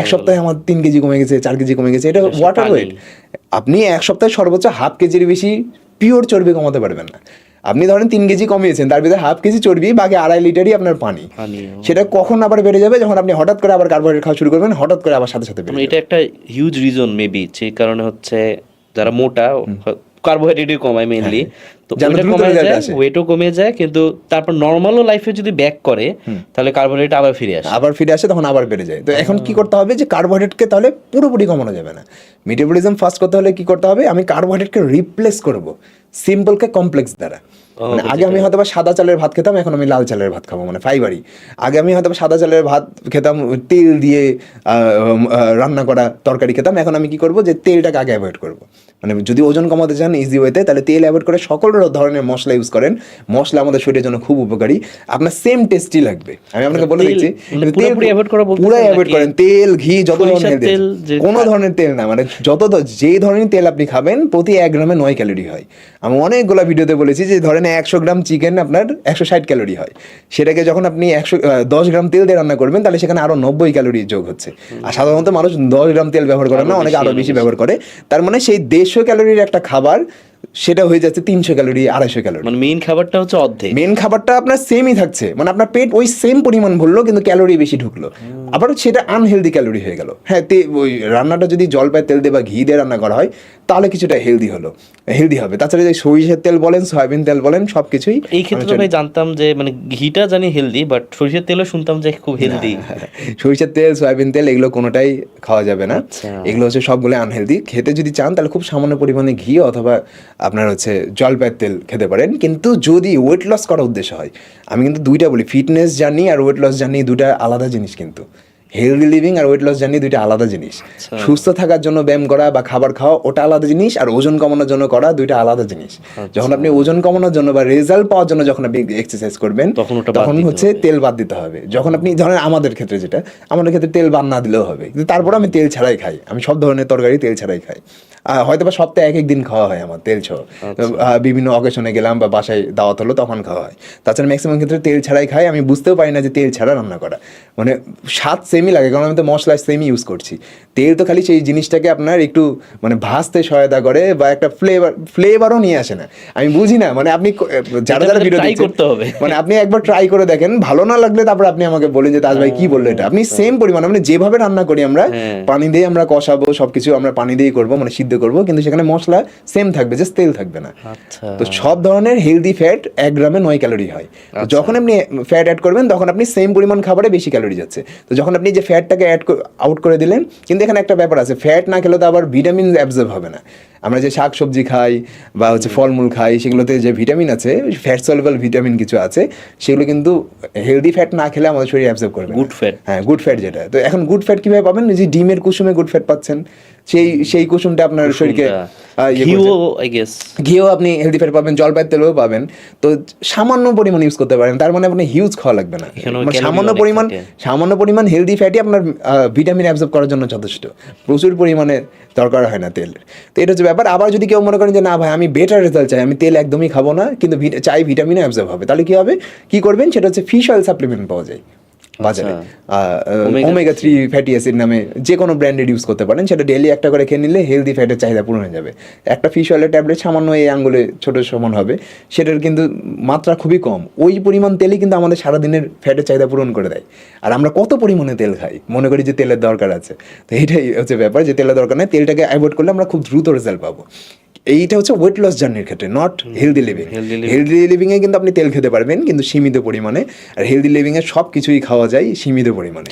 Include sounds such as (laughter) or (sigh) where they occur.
এক সপ্তাহে আমার তিন কেজি কমে গেছে চার কেজি কমে গেছে এটা ওয়াটার ওয়েট আপনি এক সপ্তাহে সর্বোচ্চ হাফ কেজির বেশি পিওর চর্বি কমাতে পারবেন না। আপনি ধরেন তিন কেজি কমিয়েছেন তার ভিতরে হাফ কেজি চর্বি বাকি আড়াই লিটারই আপনার পানি। সেটা কখন আবার বেড়ে যাবে? যখন আপনি হঠাৎ করে আবার কার্বোহাইড্রেট খাওয়া শুরু করবেন হঠাৎ করে আবার সাথে সাথে মানে। এটা একটা হিউজ রিজন মেবি যে কারণে হচ্ছে যারা মোটা কার্বোহাইড্রেটই কমায় মেইনলি তো যেন ওইটা দ্রুত কমে যায় ওয়েটও কমে যায় কিন্তু তারপর নর্মালও লাইফে যদি ব্যাক করে তাহলে কার্বোহাইড্রেট আবার ফিরে আসে। আবার ফিরে আসে তখন আবার বেড়ে যায়। তো এখন কি করতে হবে যে কার্বোহাইড্রেটকে তাহলে পুরোপুরি কমানো যাবে না। মেটাবলিজম ফাস্ট করতে হলে কি করতে হবে? আমি কার্বোহাইড্রেটকে রিপ্লেস করব। সিম্পলকে কমপ্লেক্স দ্বারা। মানে আগে আমি হয়তো বা সাদা চালের ভাত খেতাম এখন আমি লাল চালের ভাত খাব মানে ফাইবারই আগে আমি হয়তো সাদা চালের ভাত খেতাম তেল দিয়ে আহ, রান্না করা তরকারি খেতাম এখন আমি কি করব যে তেলটাকে আগে অ্যাভয়েড করব। মানে যদি ওজন কমাতে চান ইজি ওয়েতে তাহলে তেল অ্যাভয়েড করে সকল ধরনের মশলা ইউজ করেন। মশলা আমাদের শরীরের জন্য খুব উপকারী। আপনার সেম টেস্টি লাগবে। আমি আপনাকে বলে দিচ্ছি মানে পুরোপুরি avoid করা পুরো অ্যাভয়েড করেন। তেল ঘি যত ধরনের তেল কোনো ধরনের তেল না। মানে যত যেই ধরনের তেল আপনি খাবেন প্রতি এক গ্রামে নয় ক্যালোরি হয়। আমি অনেকগুলো ভিডিওতে বলেছি যে ধরেন একশো গ্রাম চিকেন আপনার একশো ষাট ক্যালোরি হয়। সেটাকে যখন আপনি একশো দশ গ্রাম তেল দিয়ে রান্না করবেন তাহলে সেখানে আরও নব্বই ক্যালোরি যোগ হচ্ছে। আর সাধারণত মানুষ দশ গ্রাম তেল ব্যবহার করে না অনেকে বেশি, আরও আরও বেশি বেশি। ব্যবহার করে। তার মানে সেই দেড়শো ক্যালোরির একটা খাবার। সেটা হয়ে যাচ্ছে তিনশো ক্যালোরি আড়াইশো ক্যালোরি। মানে মেইন খাবারটা হচ্ছে অর্ধেক। মেন খাবারটা আপনার সেমই থাকছে। মানে আপনার পেট ওই সেম পরিমাণ ভরলো কিন্তু ক্যালোরি বেশি ঢুকলো। আবার সেটা আনহেলদি ক্যালোরি হয়ে গেল। হ্যাঁ তে ওই রান্নাটা যদি জলপাই তেল দিয়ে বা ঘি দিয়ে রান্না করা হয় তাহলে কিছুটা হেলদি হলো। হেলদি হবে। তাছাড়া যে সরিষার তেল বলেন সয়াবিন তেল বলেন সব কিছুই এই ক্ষেত্রে ভাই জানতাম যে মানে ঘিটা জানি হেলদি বাট সরিষার তেলও শুনতাম যে খুব হেলদি (laughs) সরিষার তেল সয়াবিন তেল এগুলো কোনোটাই খাওয়া যাবে না। আচ্ছা। এগুলো হচ্ছে সবগুলো আনহেলদি খেতে যদি চান তাহলে খুব সামান্য পরিমাণে ঘি অথবা আপনার হচ্ছে জলপাইয়ের তেল খেতে পারেন। কিন্তু যদি ওয়েট লস করার উদ্দেশ্য হয়, আমি কিন্তু দুইটা বলি ফিটনেস জার্নি আর ওয়েট লস জার্নি দুটা আলাদা জিনিস কিন্তু। হেলদি লিভিং আর ওয়েট লস জার্নি দুইটা আলাদা জিনিস। আচ্ছা। সুস্থ থাকার জন্য ব্যায়াম করা বা খাবার খাওয়া ওটা আলাদা জিনিস আর ওজন কমানোর জন্য করা দুইটা আলাদা জিনিস। আচ্ছা। যখন আপনি ওজন কমানোর জন্য বা রেজাল্ট পাওয়ার জন্য যখন আপনি এক্সারসাইজ করবেন তখন হচ্ছে তেল বাদ দিতে হবে। যখন আপনি ধরেন আমাদের ক্ষেত্রে যেটা আমাদের ক্ষেত্রে তেল বাদ না দিলেও হবে। কিন্তু তারপর আমি তেল ছাড়াই খাই। আমি সব ধরনের তরকারি তেল ছাড়াই খাই। হয়তো বা সপ্তাহে এক এক দিন খাওয়া হয় আমার তেল ছ বিভিন্ন অকেশনে গেলাম বা বাসায় দাওয়াত হলো তখন খাওয়া হয়। তাছাড়া ম্যাক্সিমাম ক্ষেত্রে তেল ছাড়াই খাই। আমি বুঝতেও পারি না যে তেল ছাড়া রান্না করা। মানে সাত স্বাদ সেমই লাগে কারণ আমি তো মশলা সেমই ইউজ করছি। তেল তো খালি সেই জিনিসটাকে আপনার একটু মানে ভাজতে সহায়তা করে বা একটা ফ্লেভার ফ্লেভারও নিয়ে আসে না। আমি বুঝি না মানে আপনি যারা যারা ভিডিও করতে হবে। মানে আপনি একবার ট্রাই করে দেখেন ভালো না লাগলে তারপর আপনি আমাকে বলেন যে তাজ ভাই কি বলল এটা। আপনি সেম পরিমাণ মানে যেভাবে রান্না করি আমরা হ্যাঁ। পানি দিয়ে আমরা কষাবো সবকিছু আমরা পানি দিয়েই করব মানে সিদ্ধ করব কিন্তু সেখানে মশলা সেম থাকবে জাস্ট তেল থাকবে না। আচ্ছা। তো সব ধরনের হেলদি ফ্যাট এক গ্রামে নয় ক্যালোরি হয়। যখন আপনি ফ্যাট অ্যাড করবেন তখন আপনি সেম পরিমাণ খাবারে বেশি ক্যালোরি যাচ্ছে। তো যখন আপনি যে ফ্যাটটাকে অ্যাড আউট করে দিলেন কিন্তু এখানে একটা ব্যাপার আছে ফ্যাট না খেলে তো আবার ভিটামিন অ্যাবজর্ব হবে না। আমরা যে শাক সবজি খাই বা হচ্ছে ফলমূল খাই সেগুলোতে যে ভিটামিন আছে ফ্যাট সলভেবল ভিটামিন কিছু আছে সেগুলো কিন্তু হেলদি ফ্যাট না খেলে আমাদের শরীর অ্যাবজর্ব করবে গুড fat। হ্যাঁ গুড ফ্যাট যেটা। তো এখন গুড ফ্যাট কীভাবে পাবেন? যে ডিমের কুসুমে গুড ফ্যাট পাচ্ছেন। সেই সেই কুসুমটা আপনার শরীরকে ঘিও আই গেস ঘিও আপনি হেলদি ফ্যাট পাবেন জলপাইয়ের তেলও পাবেন। তো সামান্য পরিমাণ ইউজ করতে পারেন তার মানে আপনি হিউজ খাওয়া লাগবে না। মানে সামান্য পরিমাণ সামান্য পরিমাণ হেলদি ফ্যাটই আপনার ভিটামিন অ্যাবজর্ব করার জন্য যথেষ্ট। প্রচুর পরিমাণে দরকার হয় না তেলের। তো এটা হচ্ছে ব্যাপার। আবার যদি কেউ মনে করেন যে না ভাই আমি বেটার রেজাল্ট চাই আমি তেল একদমই খাব না কিন্তু চাই ভিটামিন অ্যাবজর্ব হবে। তাহলে কি হবে? কি করবেন? সেটা হচ্ছে ফিশ অয়েল সাপ্লিমেন্ট পাওয়া যায়। বাজারে। ওমেগা থ্রি ফ্যাটি অ্যাসিড নামে যে কোনো ব্র্যান্ডেড ইউজ করতে পারেন সেটা ডেলি একটা করে খেয়ে নিলে হেলদি ফ্যাটের চাহিদা পূরণ হয়ে যাবে। একটা ফিশ অয়েলের ট্যাবলেট সামান্য এই আঙ্গুলে ছোট সমান হবে সেটার কিন্তু মাত্রা খুবই কম। ওই পরিমাণ তেলই কিন্তু আমাদের সারাদিনের ফ্যাটের চাহিদা পূরণ করে দেয়। আর আমরা কত পরিমাণে তেল খাই? মনে করি যে তেলের দরকার আছে। তো এইটাই হচ্ছে ব্যাপার যে তেলের দরকার নেই তেলটাকে অ্যাভয়েড করলে আমরা খুব দ্রুত রেজাল্ট পাবো। এইটা হচ্ছে ওয়েট লস জার্নির ক্ষেত্রে নট হেলদি লিভিং। হেলদি লিভিংয়ে কিন্তু আপনি তেল খেতে পারবেন কিন্তু সীমিত পরিমাণে। আর হেলদি লিভিংয়ে সব কিছুই খাওয়া যায় সীমিত পরিমাণে।